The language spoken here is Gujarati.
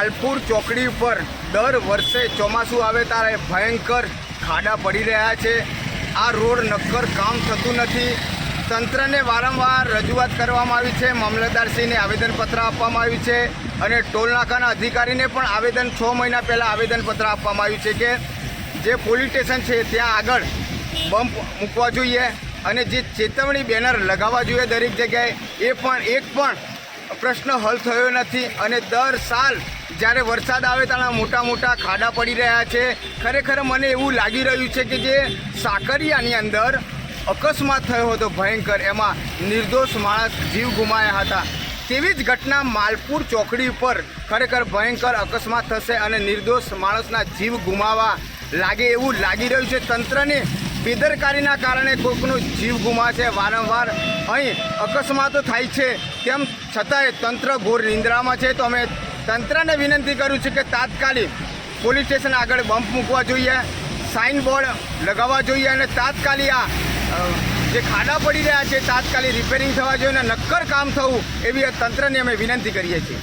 માલપુર ચોકડી ઉપર દર વર્ષે ચોમાસું આવે ત્યારે ભયંકર ખાડા પડી રહ્યા છે. આ રોડ નક્કર કામ થતું નથી. તંત્રને વારંવાર રજૂઆત કરવામાં આવી છે. મામલતદારશ્રીને આવેદનપત્ર આપવામાં આવ્યું છે અને ટોલનાકાના અધિકારીને પણ આવેદન છ મહિના પહેલાં આવેદનપત્ર આપવામાં આવ્યું છે કે જે પોલીસ સ્ટેશન છે ત્યાં આગળ બમ્પ મૂકવા જોઈએ અને જે ચેતવણી બેનર લગાવવા જોઈએ દરેક જગ્યાએ. એ પણ, એક પણ પ્રશ્ન હલ થયો નથી અને દર સાલ જ્યારે વરસાદ આવે ત્યારે મોટા મોટા ખાડા પડી રહ્યા છે. ખરેખર મને એવું લાગી રહ્યું છે કે જે સાકરિયાની અંદર અકસ્માત થયો હતો ભયંકર, એમાં નિર્દોષ માણસ જીવ ગુમાયા હતા. તેવી જ ઘટના માલપુર ચોકડી ઉપર ખરેખર ભયંકર અકસ્માત થશે અને નિર્દોષ માણસના જીવ ગુમાવા લાગે એવું લાગી રહ્યું છે. તંત્રને બેદરકારીના કારણે કોઈકનો જીવ ગુમાશે. વારંવાર અહીં અકસ્માતો થાય છે. તેમ છતાંય તંત્ર ઘોર નિંદ્રામાં છે, તો અમે તંત્રને વિનંતી કરું છું કે તાત્કાલિક પોલીસ સ્ટેશન આગળ બમ્પ મૂકવા જોઈએ સાઇન બોર્ડ લગાવવા જોઈએ અને તાત્કાલિક આ જે ખાડા પડી રહ્યા છે, તાત્કાલિક રિપેરિંગ થવા જોઈએ અને નક્કર કામ થવું એવી તંત્રને અમે વિનંતી કરીએ છીએ.